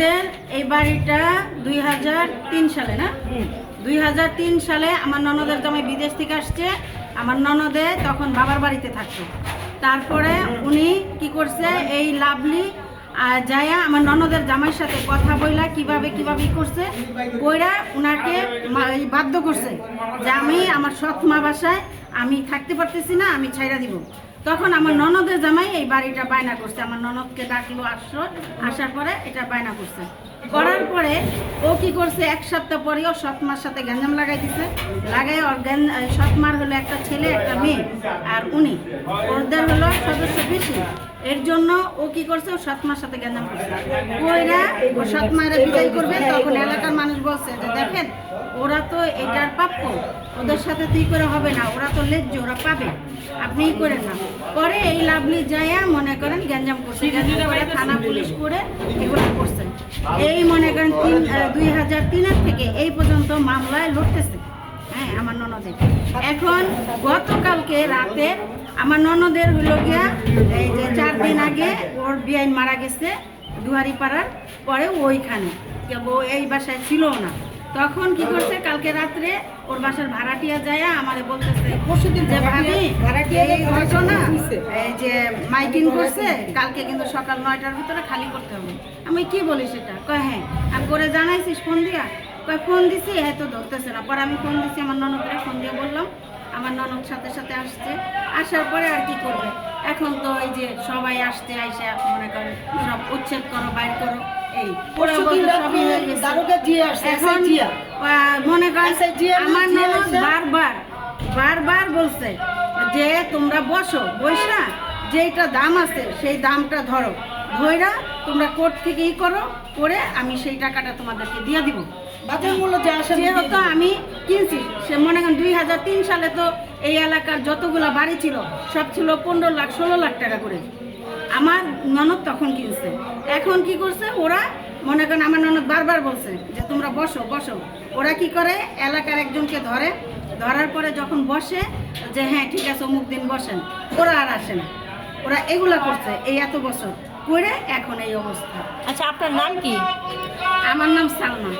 আমাদের এই বাড়িটা দুই হাজার তিন সালে না? দুই হাজার তিন সালে আমার ননদের জামাই বিদেশ থেকে আসছে। আমার ননদে তখন বাবার বাড়িতে থাকতো। তারপরে উনি কি করছে এই লাভলি আর যায়া আমার ননদের জামাইয়ের সাথে কথা বইলা কীভাবে কীভাবে করছে বইরা উনাকে মা- বাধ্য করছে যে আমি আমার সৎ মা বাসায় আমি থাকতে পারতেছি না আমি ছাইরা দিব। তখন আমার ননদের জামাই এই বাড়িটা বায়না করছে। আমার ননদকে ডাকলো আসলো, আসার পরে এটা বায়না করছে। করার পরে ও কি করছে, এক সপ্তাহ পরে ও সৎমার সাথে গ্যাঞ্জাম লাগাই দিছে লাগাই ওর সৎমার হলো একটা ছেলে, একটা মেয়ে, আর উনি। ওদের হলো সদস্য বেশি এর জন্য ও কি করছে, ও সৎমার সাথে গ্যাঞ্জাম করছে। ওইরা ও সৎমায়েরা বিদায় করবে, তখন এলাকার মানুষ বলছে যে, দেখেন, ওরা তো এটার প্রাপ্য। ওদের সাথে তুই করে হবে না, ওরা তো লেজ্জ, ওরা পাবে। আপনি করে না। পরে এই লাভলি যাইয়া মনে করেন গ্যাঞ্জাম করছে। গ্যাঞ্জাম করে থানা পুলিশ করে এগুলো করছেন এই মনে করেন তিন দুই হাজার তিনের থেকে এই পর্যন্ত মামলায় লড়তেছে। হ্যাঁ আমার ননদের এখন গতকালকে রাতে আমার ননদের হলো গিয়া এই যে চার দিন আগে ওর বিয়াইন মারা গেছে দুহারি পাড়ার পরে ওইখানে। এই বাসায় ছিল না। তখন কি করছে? কালকে রাত্রে ওর বাসার ভাড়াটিয়া যায় আমারে বলতেছে যে ভাবি এই ঘটনা এই যে মাইকিং করছে কালকে কিন্তু সকাল নয়টার ভিতরে খালি করতে হবে। আমি কি বলি সেটা? কয় হ্যাঁ আর করে জানাইছিস ফোন দিয়া? কয় ফোন দিছি হয়তো ধরতেছে না। পরে আমি ফোন দিছি আমার ননদরে ফোন দিয়ে বললাম আমার ননদ সাথে সাথে আসছে। আসার পরে আর কি করবে? এখন তো এই যে সবাই আসতে আইসা মনে করে সব উচ্ছেদ করো বাইর করো। এই মনে করেন আমার ননদ বারবার বারবার বলছে যে তোমরা বসো বৈশা যেটা দাম আছে সেই দামটা ধরো। ধইরা তোমরা কোর্ট থেকে ই করো করে আমি সেই টাকাটা তোমাদেরকে দিয়ে দিব। বাজার মূল্য যা আসে যেহেতু আমি কিনছি সে মনে করেন দুই হাজার তিন সালে তো এই এলাকার যতগুলো বাড়ি ছিল সব ছিল পনেরো লাখ ষোলো লাখ টাকা করে। আমার ননদ তখন কিনছে। এখন কি করছে ওরা? মনে করেন আমার ননদ বারবার বলছে যে তোমরা বসো বসো। ওরা কি করে? এলাকার একজনকে ধরে। ধরার পরে যখন বসে যে হ্যাঁ ঠিক আছে অমুক দিন বসেন। ওরা আর আসে না। ওরা এগুলা করছে এই এত বছর। করে এখন এই অবস্থা। আচ্ছা আপনার নাম কি? আমার নাম সালমা।